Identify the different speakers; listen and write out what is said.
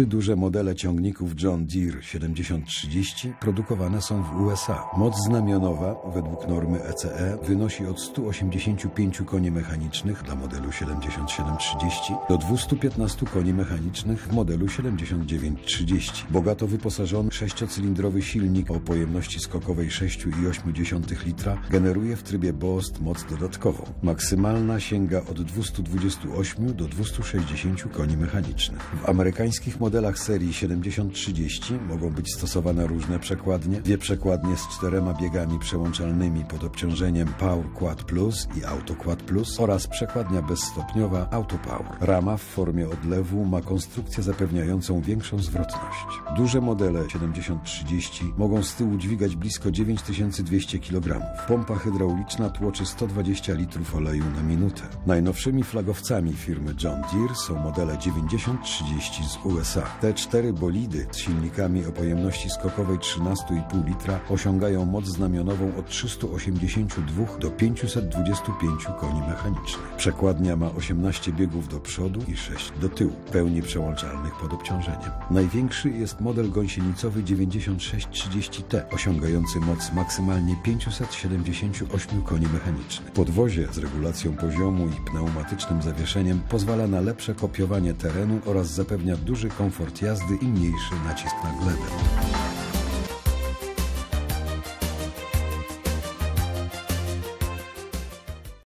Speaker 1: Trzy duże modele ciągników John Deere 7030 produkowane są w USA. Moc znamionowa według normy ECE wynosi od 185 koni mechanicznych dla modelu 7730 do 215 koni mechanicznych w modelu 7930. Bogato wyposażony sześciocylindrowy silnik o pojemności skokowej 6,8 litra generuje w trybie Boost moc dodatkową. Maksymalna sięga od 228 do 260 koni mechanicznych. W amerykańskich modelach serii 7030 mogą być stosowane różne przekładnie. Dwie przekładnie z czterema biegami przełączalnymi pod obciążeniem Power Quad Plus i Auto Quad Plus oraz przekładnia bezstopniowa Auto Power. Rama w formie odlewu ma konstrukcję zapewniającą większą zwrotność. Duże modele 7030 mogą z tyłu dźwigać blisko 9200 kg. Pompa hydrauliczna tłoczy 120 litrów oleju na minutę. Najnowszymi flagowcami firmy John Deere są modele 9030 z USA. Te cztery bolidy z silnikami o pojemności skokowej 13,5 litra osiągają moc znamionową od 382 do 525 koni mechanicznych. Przekładnia ma 18 biegów do przodu i 6 do tyłu, pełni przełączalnych pod obciążeniem. Największy jest model gąsienicowy 9630T, osiągający moc maksymalnie 578 koni mechanicznych. Podwozie z regulacją poziomu i pneumatycznym zawieszeniem pozwala na lepsze kopiowanie terenu oraz zapewnia duży komfort jazdy i mniejszy nacisk na glebę.